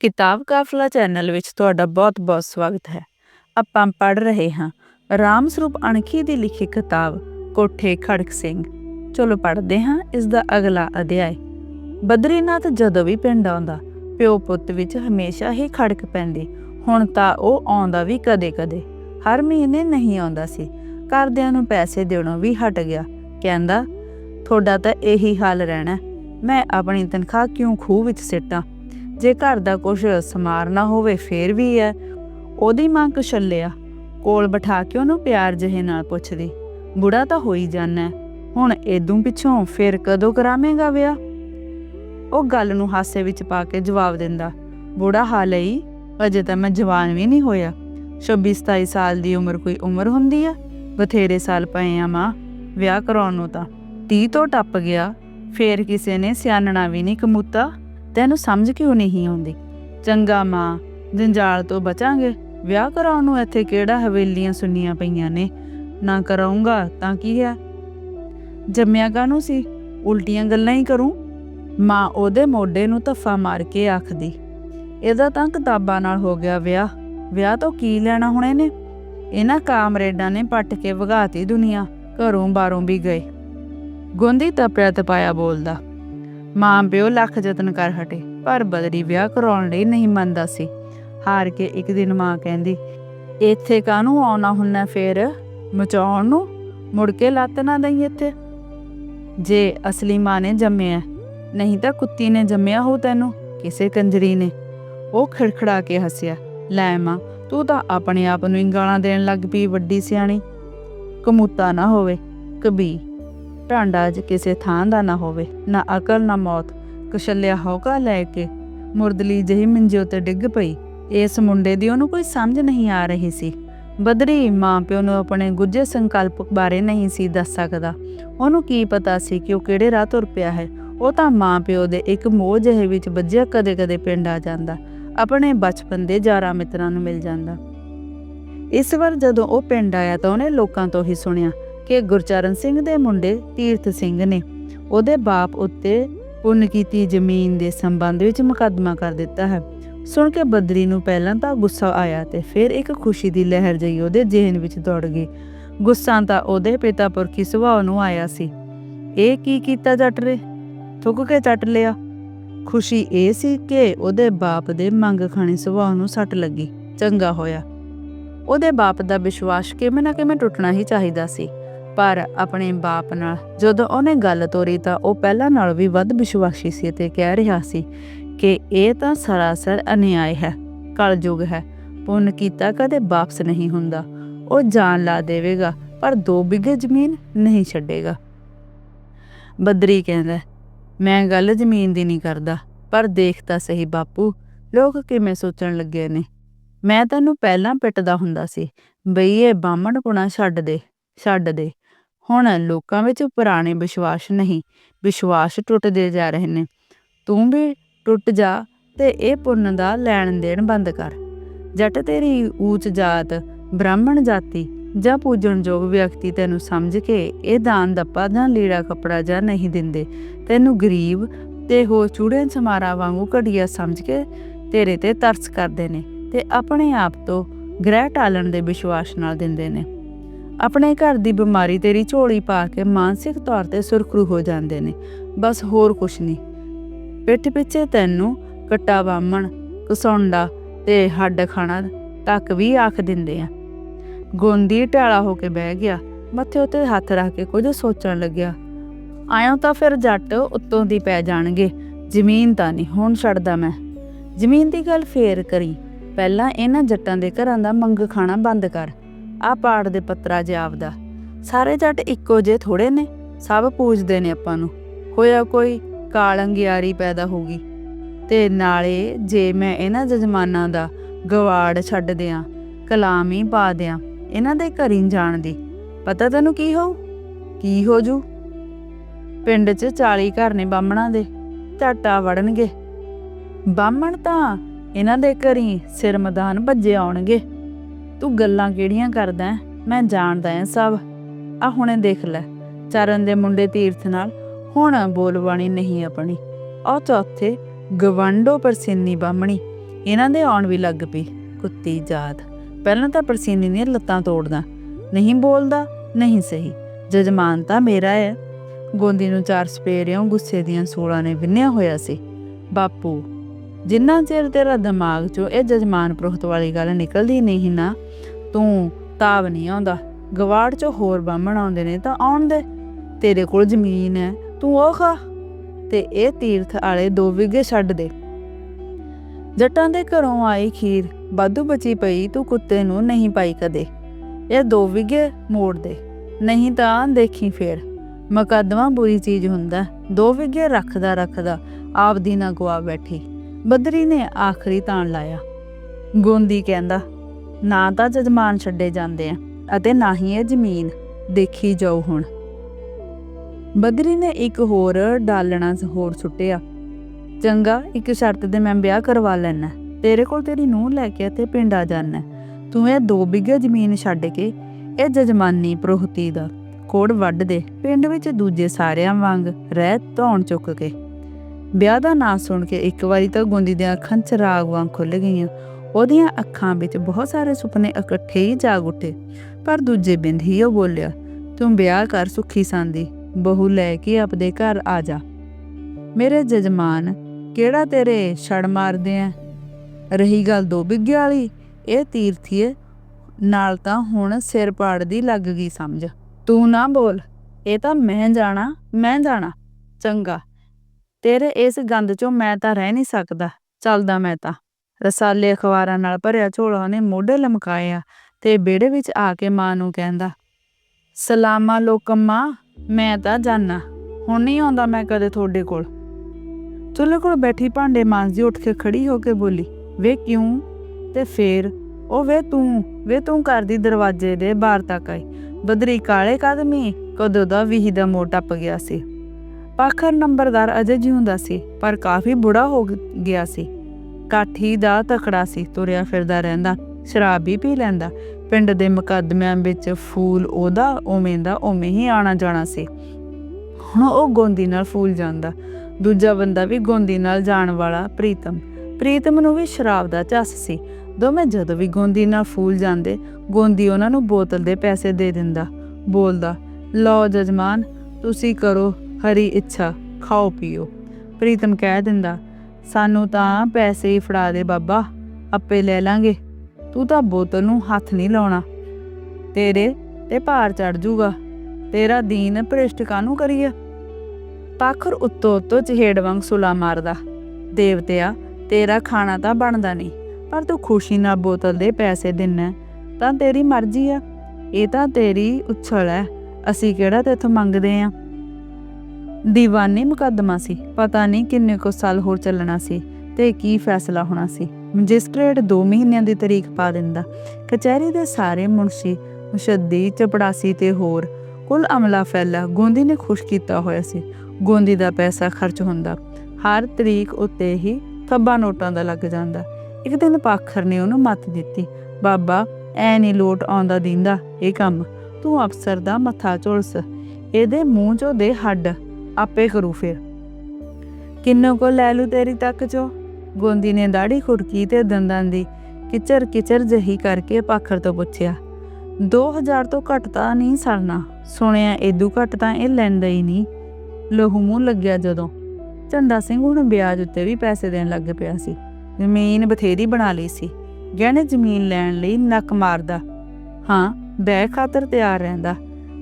ਕਿਤਾਬ ਕਾਫਲਾ ਚੈਨਲ ਵਿੱਚ ਤੁਹਾਡਾ ਬਹੁਤ-ਬਹੁਤ ਸਵਾਗਤ ਹੈ। ਆਪਾਂ ਪੜ੍ਹ ਰਹੇ ਹਾਂ ਰਾਮ ਸਰੂਪ ਅਣਖੀ ਦੀ ਲਿਖੀ ਕਿਤਾਬ ਕੋਠੇ ਖੜਕ ਸਿੰਘ। ਚਲੋ ਪੜ੍ਹਦੇ ਹਾਂ ਇਸ ਦਾ ਅਗਲਾ ਅਧਿਆਇ। ਬਦਰੀਨਾਥ ਜਦੋਂ ਵੀ ਪਿੰਡ ਆਉਂਦਾ, ਪਿਓ ਪੁੱਤ ਵਿੱਚ ਹਮੇਸ਼ਾ ਹੀ ਖੜਕ ਪੈਂਦੀ। ਹੁਣ ਤਾਂ ਉਹ ਆਉਂਦਾ ਵੀ ਕਦੇ-ਕਦੇ। ਹਰ ਮਹੀਨੇ ਨਹੀਂ ਆਉਂਦਾ ਸੀ। ਘਰਦਿਆਂ ਨੂੰ ਪੈਸੇ ਦੇਣੋਂ ਵੀ ਹਟ ਗਿਆ। ਕਹਿੰਦਾ, ਤੁਹਾਡਾ ਤਾਂ ਇਹੀ ਹਾਲ ਰਹਿਣਾ। ਮੈਂ ਆਪਣੀ ਤਨਖਾਹ ਕਿਉਂ ਖੂਹ ਵਿੱਚ ਸਿੱਟਾਂ? ਜੇ ਘਰ ਦਾ ਕੁਝ ਸਮਾਰਨਾ ਹੋਵੇ, ਫੇਰ ਵੀ ਹੈ ਉਹਦੀ ਮਾਂ ਕੁਸ਼ਲਿਆ, ਕੋਲ ਬਿਠਾ ਕੇ ਉਹਨੂੰ ਪਿਆਰ ਜਿਹੇ ਨਾਲ ਪੁੱਛਦੀ, ਬੁੜਾ ਤਾਂ ਹੋਈ ਜਾਣਾ ਹੁਣ ਏਦੂ ਪਿੱਛੋਂ ਫੇਰ ਕਦੋਂ ਕਰਾਵੇਂਗਾ ਵਿਆਹ? ਉਹ ਗੱਲ ਨੂੰ ਹਾਸੇ ਵਿੱਚ ਪਾ ਕੇ ਜਵਾਬ ਦਿੰਦਾ, ਬੁੜਾ ਹਾਲ ਹੀ ਅਜੇ ਤਾਂ ਮੈਂ ਜਵਾਨ ਵੀ ਨਹੀਂ ਹੋਇਆ। 26 27 ਸਾਲ ਦੀ ਉਮਰ ਕੋਈ ਉਮਰ ਹੁੰਦੀ ਆ ਬਥੇਰੇ ਸਾਲ ਪਏ ਆ ਮਾਂ, ਵਿਆਹ ਕਰਾਉਣ ਨੂੰ ਤਾਂ। 30 ਤੋਂ ਟੱਪ ਗਿਆ, ਫੇਰ ਕਿਸੇ ਨੇ ਸਿਆਣਨਾ ਵੀ ਨਹੀਂ ਕਮੂਤਾ? ਤੈਨੂੰ ਸਮਝ ਕਿਉਂ ਨਹੀਂ ਆਉਂਦੀ? ਚੰਗਾ ਮਾਂ, ਜੰਜਾਲ ਤੋਂ ਬਚਾਂਗੇ। ਵਿਆਹ ਕਰਾਉਣ ਨੂੰ ਇੱਥੇ ਕਿਹੜਾ ਹਵੇਲੀਆਂ ਸੁਣੀਆਂ ਪਈਆਂ ਨੇ? ਨਾ ਕਰਾਉਂਗਾ ਤਾਂ ਕੀ ਹੈ? ਜੰਮਿਆ ਕਾਹਨੂੰ ਸੀ? ਉਲਟੀਆਂ ਗੱਲਾਂ ਹੀ ਕਰੂੰ? ਮਾਂ ਉਹਦੇ ਮੋਢੇ ਨੂੰ ਧੱਫਾ ਮਾਰ ਕੇ ਆਖਦੀ, ਇਹਦਾ ਤਾਂ ਕਿਤਾਬਾਂ ਨਾਲ ਹੋ ਗਿਆ ਵਿਆਹ। ਵਿਆਹ ਤੋਂ ਕੀ ਲੈਣਾ ਹੁਣ ਇਹਨੇ? ਇਹਨਾਂ ਕਾਮਰੇਡਾਂ ਨੇ ਪੱਟ ਕੇ ਵਗਾਤੀ ਦੁਨੀਆ, ਘਰੋਂ ਬਾਹਰੋਂ ਵੀ ਗਏ। ਗੋਂਦੀ ਤਪਿਆ ਤਪਾਇਆ ਬੋਲਦਾ ਮਾਂ ਪਿਓ ਲੱਖ ਯਤਨ ਕਰ ਹਟੇ, ਪਰ ਬਦਰੀ ਵਿਆਹ ਕਰਾਉਣ ਲਈ ਨਹੀਂ ਮੰਨਦਾ ਸੀ। ਹਾਰ ਕੇ ਇੱਕ ਦਿਨ ਮਾਂ ਕਹਿੰਦੀ, ਇੱਥੇ ਕਾਹਨੂੰ ਆਉਣਾ ਹੁੰਨਾ ਫੇਰ? ਮਚਾਉਣ ਨੂੰ? ਮੁੜ ਕੇ ਲੱਤ ਨਾ ਦਈ ਇੱਥੇ? ਜੇ ਅਸਲੀ ਮਾਂ ਨੇ ਜੰਮਿਆ ਨਹੀਂ ਤਾਂ ਕੁੱਤੀ ਨੇ ਜੰਮਿਆ ਹੋ ਤੈਨੂੰ, ਕਿਸੇ ਕੰਜਰੀ ਨੇ। ਉਹ ਖੜਖੜਾ ਕੇ ਹੱਸਿਆ, ਲੈ ਮਾਂ, ਤੂੰ ਤਾਂ ਆਪਣੇ ਆਪ ਨੂੰ ਹੀ ਗਾਲਾਂ ਦੇਣ ਲੱਗ ਪਈ ਵੱਡੀ ਸਿਆਣੀ। ਕਮੂਤਾ ਨਾ ਹੋਵੇ ਕਬੀ ਟਾਂਡਾ ਜ ਕਿਸੇ ਥਾਂ ਦਾ ਨਾ ਹੋਵੇ, ਨਾ ਅਕਲ, ਨਾ ਮੌਤ। ਕਸ਼ਲਿਆ ਹੌਕਾ ਲੈ ਕੇ ਮੁਰਦਲੀ ਜਹੀ ਮੰਜੇ ਉੱਤੇ ਡਿੱਗ ਪਈ। ਇਸ ਮੁੰਡੇ ਦੀ ਉਹਨੂੰ ਕੋਈ ਸਮਝ ਨਹੀਂ ਆ ਰਹੀ ਸੀ। ਬਦਰੀ ਮਾਂ ਪਿਓ ਨੂੰ ਆਪਣੇ ਗੁੱਜੇ ਸੰਕਲਪ ਬਾਰੇ ਨਹੀਂ ਸੀ ਦੱਸ ਸਕਦਾ। ਉਹਨੂੰ ਕੀ ਪਤਾ ਸੀ ਕਿ ਉਹ ਕਿਹੜੇ ਰਾਹ ਤੁਰ ਪਿਆ ਹੈ। ਉਹ ਤਾਂ ਮਾਂ ਪਿਓ ਦੇ ਇੱਕ ਮੋਹ ਜਿਹੇ ਵਿੱਚ ਵੱਜਿਆ ਕਦੇ-ਕਦੇ ਪਿੰਡ ਆ ਜਾਂਦਾ। ਆਪਣੇ ਬਚਪਨ ਦੇ ਯਾਰਾਂ ਮਿੱਤਰਾਂ ਨੂੰ ਮਿਲ ਜਾਂਦਾ। ਇਸ ਵਾਰ ਜਦੋਂ ਉਹ ਪਿੰਡ ਆਇਆ ਤਾਂ ਉਹਨੇ ਲੋਕਾਂ ਤੋਂ ਹੀ ਸੁਣਿਆ ਕਿ ਗੁਰਚਰਨ ਸਿੰਘ ਦੇ ਮੁੰਡੇ ਤੀਰਥ ਸਿੰਘ ਨੇ ਉਹਦੇ ਬਾਪ ਉੱਤੇ ਪੁੰਨ ਕੀਤੀ, ਜ਼ਮੀਨ ਦੇ ਸੰਬੰਧ ਵਿੱਚ ਮੁਕੱਦਮਾ ਕਰ ਦਿੱਤਾ ਹੈ। ਸੁਣ ਕੇ ਬਦਰੀ ਨੂੰ ਪਹਿਲਾਂ ਤਾਂ ਗੁੱਸਾ ਆਇਆ ਤੇ ਫਿਰ ਇੱਕ ਖੁਸ਼ੀ ਦੀ ਲਹਿਰ ਜਈ ਉਹਦੇ ਜ਼ਿਹਨ ਵਿੱਚ ਦੌੜ ਗਈ। ਗੁੱਸਾ ਤਾਂ ਉਹਦੇ ਪਿਤਾ ਪੁਰਖੀ ਸੁਭਾਅ ਨੂੰ ਆਇਆ ਸੀ। ਇਹ ਕੀ ਕੀਤਾ ਜੱਟ ਰੇ ਥੁੱਕ ਕੇ ਚੱਟ ਲਿਆ। ਖੁਸ਼ੀ ਇਹ ਸੀ ਕਿ ਉਹਦੇ ਬਾਪ ਦੇ ਮੰਗ ਖਾਣੀ ਸੁਭਾਅ ਨੂੰ ਸੱਟ ਲੱਗੀ, ਚੰਗਾ ਹੋਇਆ। ਉਹਦੇ ਬਾਪ ਦਾ ਵਿਸ਼ਵਾਸ ਕਿਵੇਂ ਨਾ ਕਿਵੇਂ ਟੁੱਟਣਾ ਹੀ ਚਾਹੀਦਾ ਸੀ। ਪਰ ਆਪਣੇ ਬਾਪ ਨਾਲ। ਜਦੋਂ ਉਹਨੇ ਗੱਲ ਤੋਰੀ ਤਾਂ ਉਹ ਪਹਿਲਾਂ ਨਾਲ ਵੀ ਵੱਧ ਵਿਸ਼ਵਾਸੀ ਸੀ ਤੇ ਕਹਿ ਰਿਹਾ ਸੀ ਕਿ ਇਹ ਤਾਂ ਸਰਾਸਰ ਅਨਿਆਏ ਹੈ, ਕਲਯੁਗ ਹੈ। ਪੁੰਨ ਕੀਤਾ ਕਦੇ ਵਾਪਸ ਨਹੀਂ ਹੁੰਦਾ। ਉਹ ਜਾਨ ਲਾ ਦੇਵੇਗਾ, ਪਰ ਦੋ ਬਿਗੇ ਜ਼ਮੀਨ ਨਹੀਂ ਛੱਡੇਗਾ। ਬਦਰੀ ਕਹਿੰਦਾ, ਮੈਂ ਗੱਲ ਜ਼ਮੀਨ ਦੀ ਨਹੀਂ ਕਰਦਾ, ਪਰ ਦੇਖ ਤਾਂ ਸਹੀ ਬਾਪੂ, ਲੋਕ ਕਿਵੇਂ ਸੋਚਣ ਲੱਗੇ ਨੇ। ਮੈਂ ਤੈਨੂੰ ਪਹਿਲਾਂ ਪਿੱਟਦਾ ਹੁੰਦਾ ਸੀ, ਬਈ ਇਹ ਬਾਹਮਣ ਪੁਣਾ ਛੱਡ ਦੇ ਛੱਡ ਦੇ। ਹੁਣ ਲੋਕਾਂ ਵਿੱਚ ਪੁਰਾਣੇ ਵਿਸ਼ਵਾਸ ਨਹੀਂ, ਵਿਸ਼ਵਾਸ ਟੁੱਟਦੇ ਜਾ ਰਹੇ ਨੇ। ਤੂੰ ਵੀ ਟੁੱਟ ਜਾ ਤੇ ਇਹ ਪੁੰਨ ਦਾ ਲੈਣ ਦੇਣ ਬੰਦ ਕਰ। ਜੱਟ ਤੇਰੀ ਊਚ ਜਾਤ, ਬ੍ਰਾਹਮਣ ਜਾਤੀ ਜਾਂ ਪੂਜਣਯੋਗ ਵਿਅਕਤੀ ਤੈਨੂੰ ਸਮਝ ਕੇ ਇਹ ਦਾਨ ਦੱਪਾ ਜਾਂ ਲੀੜਾ ਕੱਪੜਾ ਜਾਂ ਨਹੀਂ ਦਿੰਦੇ, ਤੈਨੂੰ ਗਰੀਬ ਤੇ ਹੋ ਚੂੜਿਆਂ ਸਮਾਰਾ ਵਾਂਗੂ ਘੜੀਆ ਸਮਝ ਕੇ ਤੇਰੇ ਤੇ ਤਰਸ ਕਰਦੇ ਨੇ ਤੇ ਆਪਣੇ ਆਪ ਤੋਂ ਗ੍ਰਹਿ ਟਾਲਣ ਦੇ ਵਿਸ਼ਵਾਸ ਨਾਲ ਦਿੰਦੇ ਨੇ। ਆਪਣੇ ਘਰ ਦੀ ਬਿਮਾਰੀ ਤੇਰੀ ਝੋਲੀ ਪਾ ਕੇ ਮਾਨਸਿਕ ਤੌਰ ਤੇ ਸੁਰਖਰੂ ਹੋ ਜਾਂਦੇ ਨੇ। ਬਸ ਹੋਰ ਕੁਛ ਨਹੀਂ। ਪਿੱਠ ਪਿੱਛੇ ਤੈਨੂੰ ਕੱਟਾ ਬਾਮਣ ਕਸੌਂਡਾ ਤੇ ਹੱਡ ਖਾਣਾ ਤੱਕ ਵੀ ਆਖ ਦਿੰਦੇ ਆ। ਗੋਂਦੀ ਢਾਲਾ ਹੋ ਕੇ ਬਹਿ ਗਿਆ। ਮੱਥੇ ਉੱਤੇ ਹੱਥ ਰੱਖ ਕੇ ਕੁਝ ਸੋਚਣ ਲੱਗਿਆ। ਆਇਓ ਤਾਂ ਫਿਰ ਜੱਟ ਉੱਤੋਂ ਦੀ ਪੈ ਜਾਣਗੇ। ਜ਼ਮੀਨ ਤਾਂ ਨਹੀਂ, ਹੁਣ ਛੱਡਦਾ ਮੈਂ। ਜ਼ਮੀਨ ਦੀ ਗੱਲ ਫੇਰ ਕਰੀ। ਪਹਿਲਾਂ ਇਹਨਾਂ ਜੱਟਾਂ ਦੇ ਘਰਾਂ ਦਾ ਮੰਗ ਖਾਣਾ ਬੰਦ ਕਰ। ਆ ਪਾੜ ਦੇ ਪੱਤਰਾ ਆਪਦਾ। ਸਾਰੇ ਜੱਟ ਇੱਕੋ ਜੇ ਥੋੜੇ ਨੇ, ਸਭ ਪੂਜਦੇ ਨੇ ਆਪਾਂ ਨੂੰ। ਹੋਇਆ ਕੋਈ ਕਾਲੰਗਿਆਰੀ ਪੈਦਾ ਹੋਗੀ ਤੇ ਨਾਲੇ ਜੇ ਮੈਂ ਇਹਨਾਂ ਜਜਮਾਨਾਂ ਦਾ ਗਵਾੜ ਛੱਡ ਦਿਆਂ, ਕਲਾਮ ਹੀ ਪਾ ਦਿਆਂ, ਇਹਨਾਂ ਦੇ ਘਰੀ ਜਾਣ ਦੀ, ਪਤਾ ਤੈਨੂੰ ਕੀ ਹੋਊ? ਕੀ ਹੋ ਜੂ ਪਿੰਡ 'ਚ 40 ਘਰ ਨੇ ਬਾਹਮਣਾਂ ਦੇ, ਝਾਟਾ ਵੜਨਗੇ। ਬਾਹਮਣ ਤਾਂ ਇਹਨਾਂ ਦੇ ਘਰੀ ਸਿਰ ਮਦਾਨ ਭੱਜੇ ਆਉਣਗੇ। ਤੂੰ ਗੱਲਾਂ ਕਿਹੜੀਆਂ ਕਰਦਾ ਮੈਂ ਜਾਣਦਾ ਐ ਸਭ। ਆ ਹੁਣੇ ਦੇਖ ਲੈ, ਚਰਨ ਦੇ ਮੁੰਡੇ ਤੀਰਥ ਨਾਲ, ਹੁਣ ਬੋਲਬਾਣੀ ਨਹੀਂ ਆਪਣੀ। ਉਹ ਚੌਥੇ ਗਵੰਡੋ ਪਰਸਿੰਨੀ ਬਾਹਮਣੀ, ਇਹਨਾਂ ਦੇ ਆਉਣ ਵੀ ਲੱਗ ਪਈ, ਕੁੱਤੀ ਜਾਤ। ਪਹਿਲਾਂ ਤਾਂ ਪਰਸੀਨੀ ਨੇ ਲੱਤਾਂ ਤੋੜਦਾ, ਨਹੀਂ ਬੋਲਦਾ, ਨਹੀਂ ਸਹੀ। ਜਜਮਾਨ ਤਾਂ ਮੇਰਾ ਹੈ। ਗੋਂਦੀ ਨੂੰ ਚਾਰ ਸਪੇਰਿਆਂ ਗੁੱਸੇ ਦੀਆਂ ਸੂਲਾਂ ਨੇ ਵਿੰਨਿਆ ਹੋਇਆ ਸੀ। ਬਾਪੂ ਜਿੰਨਾ ਚਿਰ ਤੇਰਾ ਦਿਮਾਗ 'ਚੋਂ ਇਹ ਜਜਮਾਨ ਪ੍ਰੋਹਤ ਵਾਲੀ ਗੱਲ ਨਿਕਲਦੀ ਨਹੀਂ ਨਾ, ਤੂੰ ਤਾਬ ਨਹੀਂ ਆਉਂਦਾ। ਗਵਾੜ 'ਚੋਂ ਹੋਰ ਬਾਹਮਣ ਆਉਂਦੇ ਨੇ ਤਾਂ ਆਉਣ ਦੇ। ਤੇਰੇ ਕੋਲ ਜ਼ਮੀਨ ਹੈ, ਤੂੰ ਉਹ ਖਾ। ਤੇ ਇਹ ਤੀਰਥ ਵਾਲੇ ਦੋ ਵਿਗੇ ਛੱਡ ਦੇ। ਜੱਟਾਂ ਦੇ ਘਰੋਂ ਆਈ ਖੀਰ ਬਾਦੂ ਬਚੀ ਪਈ, ਤੂੰ ਕੁੱਤੇ ਨੂੰ ਨਹੀਂ ਪਾਈ ਕਦੇ। ਇਹ ਦੋ ਵਿਗੇ ਮੋੜ ਦੇ, ਨਹੀਂ ਤਾਂ ਦੇਖੀ ਫੇਰ। ਮੁਕੱਦਮਾ ਬੁਰੀ ਚੀਜ਼ ਹੁੰਦਾ, ਦੋ ਵਿਗੇ ਰੱਖਦਾ ਰੱਖਦਾ ਆਪਦੀ ਨਾ ਗਵਾ ਬੈਠੀ। ਬਦਰੀ ਨੇ ਆਖਰੀ ਤਾਣ ਲਾਇਆ। ਗੋਂਦੀ ਕਹਿੰਦਾ, ਨਾ ਤਾਂ ਜਜਮਾਨ ਛੱਡੇ ਜਾਂਦੇ ਆ ਅਤੇ ਨਾ ਹੀ ਇਹ ਜ਼ਮੀਨ, ਦੇਖੀ ਜਾਓ ਹੁਣ। ਬਦਰੀ ਨੇ ਇੱਕ ਹੋਰ ਡਾਲਣਾ ਹੋਰ ਸੁੱਟਿਆ, ਚੰਗਾ, ਇੱਕ ਸ਼ਰਤ ਤੇ ਮੈਂ ਵਿਆਹ ਕਰਵਾ ਲੈਣਾ ਤੇਰੇ ਕੋਲ ਤੇਰੀ ਨੂੰਹ ਲੈ ਕੇ ਤੇ ਪਿੰਡ ਆ ਜਾਣਾ ਤੂੰ ਇਹ ਦੋ ਬਿੱਗੇ ਜ਼ਮੀਨ ਛੱਡ ਕੇ ਇਹ ਜਜਮਾਨੀ ਪ੍ਰੋਹਤੀ ਦਾ ਕੋੜ ਵੱਢ ਦੇ, ਪਿੰਡ ਵਿੱਚ ਦੂਜੇ ਸਾਰਿਆਂ ਵਾਂਗ ਰਹਿ ਧੌਣ ਚੁੱਕ ਕੇ। ਵਿਆਹ ਦਾ ਨਾਂ ਸੁਣ ਕੇ ਇੱਕ ਵਾਰੀ ਤਾਂ ਗੁੰਦੀ ਦੀਆਂ ਅੱਖਾਂ ਚਰਾਗ ਵਾਂਗ ਖੁੱਲ ਗਈਆਂ। ਉਹਦੀਆਂ ਅੱਖਾਂ ਵਿੱਚ ਬਹੁਤ ਸਾਰੇ ਸੁਪਨੇ ਇਕੱਠੇ ਹੀ ਜਾਗ ਉੱਠੇ। ਪਰ ਦੂਜੇ ਬਿੰਦ ਹੀ ਉਹ ਬੋਲਿਆ, ਤੂੰ ਵਿਆਹ ਕਰ ਸੁਖੀ ਸੰਦੀ, ਬਹੂ ਲੈ ਕੇ ਆਪਦੇ ਘਰ ਆ ਜਾ। ਮੇਰੇ ਜਜਮਾਨ, ਕਿਹੜਾ ਤੇਰੇ ਛੜ ਮਾਰਦੇ ਆ ਰਹੀ ਗੱਲ ਦੋ ਬਿੱਗੇ ਵਾਲੀ, ਇਹ ਤੀਰਥੀਏ, ਨਾਲ ਤਾਂ ਹੁਣ ਸਿਰ ਪਾੜਦੀ ਲੱਗ ਗਈ ਸਮਝ। ਤੂੰ ਨਾ ਬੋਲ, ਇਹ ਤਾਂ ਮੈਂ ਜਾਣਾ ਮੈਂ ਜਾਣਾ, ਚੰਗਾ। ਤੇਰੇ ਇਸ ਗੰਦ ਚੋਂ ਮੈਂ ਤਾਂ ਰਹਿ ਨਹੀਂ ਸਕਦਾ। ਚੱਲਦਾ ਮੈਂ ਤਾਂ। ਰਸਾਲੇ ਅਖਬਾਰਾਂ ਨਾਲ ਭਰਿਆ ਝੋਲਾ ਨੇ ਮੋਢੇ ਲਮਕਾਇਆ ਤੇ ਬੇੜੇ ਵਿੱਚ ਆ ਕੇ ਮਾਂ ਨੂੰ ਕਹਿੰਦਾ, ਸਲਾਮਾ ਲੋਕਮਾ ਮੈਂ ਤਾਂ ਜਾਣਾ ਹੁਣ ਨਹੀਂ ਆਉਂਦਾ ਮੈਂ ਕਦੇ ਤੁਹਾਡੇ ਕੋਲ। ਚੁੱਲ੍ਹੇ ਕੋਲ ਬੈਠੀ ਭਾਂਡੇ ਮਾਂਜਦੀ ਉੱਠ ਕੇ ਖੜੀ ਹੋ ਕੇ ਬੋਲੀ, ਵੇ ਕਿਉਂ? ਤੇ ਫੇਰ, ਉਹ ਵੇ ਤੂੰ ਵੇ ਤੂੰ ਕਰਦੀ ਦਰਵਾਜ਼ੇ ਦੇ ਬਾਹਰ ਤੱਕ ਆਈ। ਬਦਰੀ ਕਾਲੇ ਕਦਮੀ, ਕਦੋਂ ਦਾ ਵੀਹ ਦਾ ਮੋਹ ਟੱਪ ਗਿਆ ਸੀ? ਪਾਖਰ ਨੰਬਰਦਾਰ ਅਜੇ ਜਿਉਂਦਾ ਸੀ, ਪਰ ਕਾਫੀ ਬੁੜਾ ਹੋ ਗਿਆ ਸੀ। ਕਾਠੀ ਦਾ ਤਕੜਾ ਸੀ, ਤੁਰਿਆ ਫਿਰਦਾ ਰਹਿੰਦਾ, ਸ਼ਰਾਬ ਵੀ ਪੀ ਲੈਂਦਾ। ਪਿੰਡ ਦੇ ਮੁਕੱਦਮਿਆਂ ਵਿੱਚ ਫੂਲ ਉਹਦਾ, ਉਵੇਂ ਦਾ, ਉਵੇਂ ਹੀ ਆਣਾ ਜਾਣਾ ਸੀ। ਹੁਣ ਉਹ ਗੋਂਦੀ ਨਾਲ ਫੂਲ ਜਾਂਦਾ। ਦੂਜਾ ਬੰਦਾ ਵੀ ਗੋਂਦੀ ਨਾਲ ਜਾਣ ਵਾਲਾ, ਪ੍ਰੀਤਮ। ਪ੍ਰੀਤਮ ਨੂੰ ਵੀ ਸ਼ਰਾਬ ਦਾ ਝੱਸ ਸੀ। ਦੋਵੇਂ ਜਦੋਂ ਵੀ ਗੋਂਦੀ ਨਾਲ ਫੂਲ ਜਾਂਦੇ, ਗੋਂਦੀ ਉਹਨਾਂ ਨੂੰ ਬੋਤਲ ਦੇ ਪੈਸੇ ਦੇ ਦਿੰਦਾ। ਬੋਲਦਾ, ਲਓ ਜਜਮਾਨ, ਤੁਸੀਂ ਕਰੋ ਹਰੀ ਇੱਛਾ, ਖਾਓ ਪੀਓ। ਪ੍ਰੀਤਮ ਕਹਿ ਦਿੰਦਾ, ਸਾਨੂੰ ਤਾਂ ਪੈਸੇ ਹੀ ਫੜਾ ਦੇ ਬਾਬਾ, ਆਪੇ ਲੈ ਲਾਂਗੇ। ਤੂੰ ਤਾਂ ਬੋਤਲ ਨੂੰ ਹੱਥ ਨਹੀਂ ਲਾਉਣਾ। ਤੇਰੇ ਤੇ ਭਾਰ ਚੜ ਜੂਗਾ। ਤੇਰਾ ਦੀਨ ਭ੍ਰਿਸ਼ਟ ਕਾਹਨੂੰ ਕਰੀਏ? ਪਾਖਰ ਉੱਤੋਂ ਉੱਤੋਂ ਚਿਹੜ ਵਾਂਗ ਸੁਲਾ ਮਾਰਦਾ। ਦੇਵਤਿਆ, ਤੇਰਾ ਖਾਣਾ ਤਾਂ ਬਣਦਾ ਨਹੀਂ, ਪਰ ਤੂੰ ਖੁਸ਼ੀ ਨਾਲ ਬੋਤਲ ਦੇ ਪੈਸੇ ਦਿੰਨਾ। ਤਾਂ ਤੇਰੀ ਮਰਜ਼ੀ ਆ। ਇਹ ਤਾਂ ਤੇਰੀ ਉਛਲ ਹੈ। ਅਸੀਂ ਕਿਹੜਾ ਤੇਥੋਂ ਮੰਗਦੇ ਆ? ਦੀਵਾਨੀ ਮੁਕੱਦਮਾ ਸੀ। ਪਤਾ ਨਹੀਂ ਕਿੰਨੇ ਕੁ ਸਾਲ ਹੋਰ ਚੱਲਣਾ ਸੀ ਤੇ ਕੀ ਫੈਸਲਾ ਹੋਣਾ ਸੀ। ਮੈਜਿਸਟ੍ਰੇਟ 2 ਮਹੀਨਿਆਂ ਦੀ ਤਰੀਕ ਪਾ ਦਿੰਦਾ। ਕਚਹਿਰੀ ਦੇ ਸਾਰੇ ਮੁਨਸ਼ੀ, ਮੁਸ਼ੱਦੀ, ਚਪੜਾਸੀ ਤੇ ਹੋਰ ਕੁੱਲ ਅਮਲਾ ਫੈਲਾ ਗੋਂਦੀ ਨੇ ਖੁਸ਼ ਕੀਤਾ ਹੋਇਆ ਸੀ। ਗੋਂਦੀ ਦਾ ਪੈਸਾ ਖਰਚ ਹੁੰਦਾ। ਹਰ ਤਰੀਕ ਉੱਤੇ ਹੀ ਥੱਬਾ ਨੋਟਾਂ ਦਾ ਲੱਗ ਜਾਂਦਾ। ਇੱਕ ਦਿਨ ਪਾਖਰ ਨੇ ਉਹਨੂੰ ਮੱਤ ਦਿੱਤੀ, ਬਾਬਾ, ਐ ਨਹੀਂ ਲੋਟ ਆਉਂਦਾ ਦਿੰਦਾ, ਇਹ ਕੰਮ। ਤੂੰ ਅਫਸਰ ਦਾ ਮੱਥਾ ਝੁਲਸ। ਇਹਦੇ ਮੂੰਹ ਚੋਂ ਦੇ ਹੱਡ। ਆਪੇ ਕਰੂ ਫਿਰ। ਕਿੰਨੋ ਕੋ ਲੈ ਲੂ ਤੇਰੀ ਤੱਕ ਚੋ? ਗੋਂਦੀ ਨੇ ਦਾੜੀ ਖੁਰਕੀ ਤੇ ਦੰਦਾਂ ਦੀ ਕਿਚਰ ਕਿਚਰ ਜਹੀ ਕਰਕੇ ਪਾਖਰ ਤੋਂ ਪੁੱਛਿਆ 2000 ਤੋਂ ਘੱਟ ਤਾਂ ਨਹੀਂ ਸਰਨਾ ਸੁਣਿਆ ਏਦੂ ਘੱਟ ਤਾਂ ਇਹ ਲੈਂਦਾ ਹੀ ਨਹੀਂ। ਲਹੂ ਮੂੰਹ ਲੱਗਿਆ ਜਦੋਂ। ਝੰਡਾ ਸਿੰਘ ਹੁਣ ਵਿਆਜ ਉੱਤੇ ਵੀ ਪੈਸੇ ਦੇਣ ਲੱਗ ਪਿਆ ਸੀ। ਜ਼ਮੀਨ ਬਥੇਰੀ ਬਣਾ ਲਈ ਸੀ। ਗਹਿਣੇ ਜ਼ਮੀਨ ਲੈਣ ਲਈ ਨੱਕ ਮਾਰਦਾ। ਹਾਂ ਬੈ ਖਾਤਰ ਤਿਆਰ ਰਹਿੰਦਾ।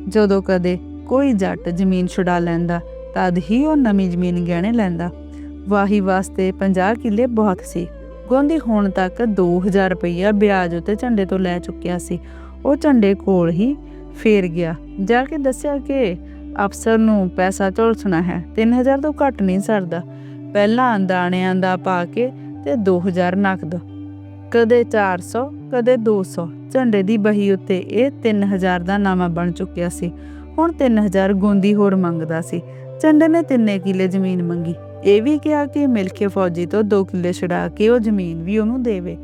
ਜਦੋਂ ਕਦੇ ਕੋਈ ਜੱਟ ਜ਼ਮੀਨ ਛੁਡਾ ਲੈਂਦਾ ਤਦ ਹੀ ਉਹ ਨਵੀਂ ਜ਼ਮੀਨ ਗਹਿਣੇ ਲੈਂਦਾ। ਵਾਹੀ ਵਾਸਤੇ 50 ਕਿੱਲੇ ਬਹੁਤ ਸੀ। ਗੋਂਦੀ ਹੁਣ ਤੱਕ 2000 ਰੁਪਈਆ ਵਿਆਜ ਉਤੇ ਝੰਡੇ ਤੋਂ ਲੈ ਚੁੱਕਿਆ ਸੀ। ਉਹ ਝੰਡੇ ਕੋਲ ਹੀ ਫੇਰ ਗਿਆ। ਜਾ ਕੇ ਦੱਸਿਆ ਕਿ ਅਫਸਰ ਨੂੰ ਪੈਸਾ ਝੁਲਸਣਾ ਹੈ। 3000 ਤੋਂ ਘੱਟ ਨਹੀਂ ਸਰਦਾ। ਪਹਿਲਾਂ ਦਾਣਿਆਂ ਦਾ ਪਾ ਕੇ ਤੇ 2000 ਨਕਦ। ਕਦੇ 400 ਕਦੇ 200 ਝੰਡੇ ਦੀ ਬਹੀ ਉੱਤੇ ਇਹ 3000 ਦਾ ਨਾਮਾ ਬਣ ਚੁੱਕਿਆ ਸੀ। ਹੁਣ 3000 ਗੋਂਦੀ ਹੋਰ ਮੰਗਦਾ ਸੀ। ਝੰਡੇ ਨੇ ਤਿੰਨੇ ਕਿੱਲੇ ਜ਼ਮੀਨ ਮੰਗੀ। ਇਹ ਵੀ ਕਿਹਾ ਕਿ ਮਿਲ ਕੇ ਫੌਜੀ ਤੋਂ 2 ਕਿੱਲੇ ਛਡਾ ਕੇ ਉਹ ਜ਼ਮੀਨ ਵੀ ਉਹਨੂੰ ਦੇਵੇ।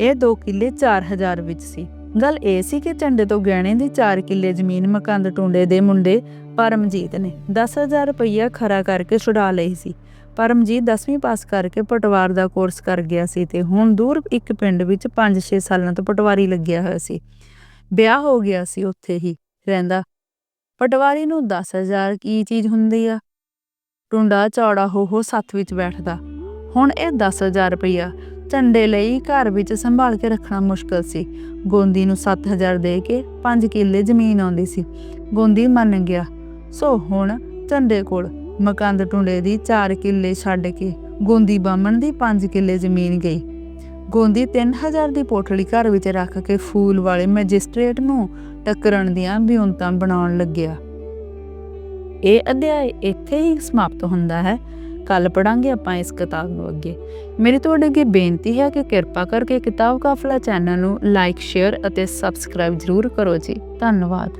ਇਹ 2 ਕਿੱਲੇ 4000 ਵਿੱਚ ਸੀ। ਗੱਲ ਇਹ ਸੀ ਕਿ ਝੰਡੇ ਤੋਂ ਗਹਿਣੇ ਦੀ 4 ਕਿੱਲੇ ਜ਼ਮੀਨ ਮਕੰਦ ਟੁੰਡੇ ਦੇ ਮੁੰਡੇ ਪਰਮਜੀਤ ਨੇ 10000 ਰੁਪਈਆ ਖਰਾ ਕਰਕੇ ਛੁਡਾ ਲਈ ਸੀ। ਪਰਮਜੀਤ 10ਵੀਂ ਪਾਸ ਕਰਕੇ ਪਟਵਾਰ ਦਾ ਕੋਰਸ ਕਰ ਗਿਆ ਸੀ ਤੇ ਹੁਣ ਦੂਰ ਇੱਕ ਪਿੰਡ ਵਿੱਚ 5-6 ਸਾਲਾਂ ਤੋਂ ਪਟਵਾਰੀ ਲੱਗਿਆ ਹੋਇਆ ਸੀ। ਵਿਆਹ ਹੋ ਗਿਆ ਸੀ ਉੱਥੇ ਹੀ। ਰਹਿੰਦਾ ਪਟਵਾਰੀ ਨੂੰ 10000 ਕੀ ਚੀਜ਼ ਹੁੰਦੀ ਆ? ਟੁੰਡਾ ਚੌੜਾ ਹੋ ਹੋ ਸੱਥ ਵਿੱਚ ਬੈਠਦਾ। ਹੁਣ ਇਹ 10000 ਰੁਪਇਆ ਝੰਡੇ ਲਈ ਘਰ ਵਿੱਚ ਸੰਭਾਲ ਕੇ ਰੱਖਣਾ ਮੁਸ਼ਕਲ ਸੀ। ਗੋਂਦੀ ਨੂੰ 7000 ਦੇ ਕੇ 5 ਕਿੱਲੇ ਜ਼ਮੀਨ ਆਉਂਦੀ ਸੀ। ਗੋਂਦੀ ਮੰਨ ਗਿਆ। ਸੋ ਹੁਣ ਝੰਡੇ ਕੋਲ ਮਕੰਦ ਟੁੰਡੇ ਦੀ 4 ਕਿੱਲੇ ਛੱਡ ਕੇ ਗੋਂਦੀ ਬਾਮਣ ਦੀ 5 ਕਿੱਲੇ ਜ਼ਮੀਨ ਗਈ। ਗੋਂਦੀ 3000 ਦੀ ਪੋਟਲੀ ਘਰ ਵਿੱਚ ਰੱਖ ਕੇ ਫੂਲ ਵਾਲੇ ਮੈਜਿਸਟ੍ਰੇਟ ਨੂੰ ਟੱਕਰਨ ਦੀਆਂ ਬਿਉਂਤਾਂ ਬਣਾਉਣ ਲੱਗਿਆ। ਇਹ ਅਧਿਆਇ ਇੱਥੇ ਹੀ ਸਮਾਪਤ ਹੁੰਦਾ ਹੈ। ਕੱਲ ਪੜਾਂਗੇ ਆਪਾਂ ਇਸ ਕਿਤਾਬ ਨੂੰ ਅੱਗੇ। ਮੇਰੀ ਤੁਹਾਡੇ ਅੱਗੇ ਬੇਨਤੀ ਹੈ ਕਿ ਕਿਰਪਾ ਕਰਕੇ ਕਿਤਾਬ ਕਾਫਲਾ ਚੈਨਲ ਨੂੰ ਲਾਈਕ, ਸ਼ੇਅਰ ਅਤੇ ਸਬਸਕ੍ਰਾਈਬ ਜ਼ਰੂਰ ਕਰੋ ਜੀ। ਧੰਨਵਾਦ।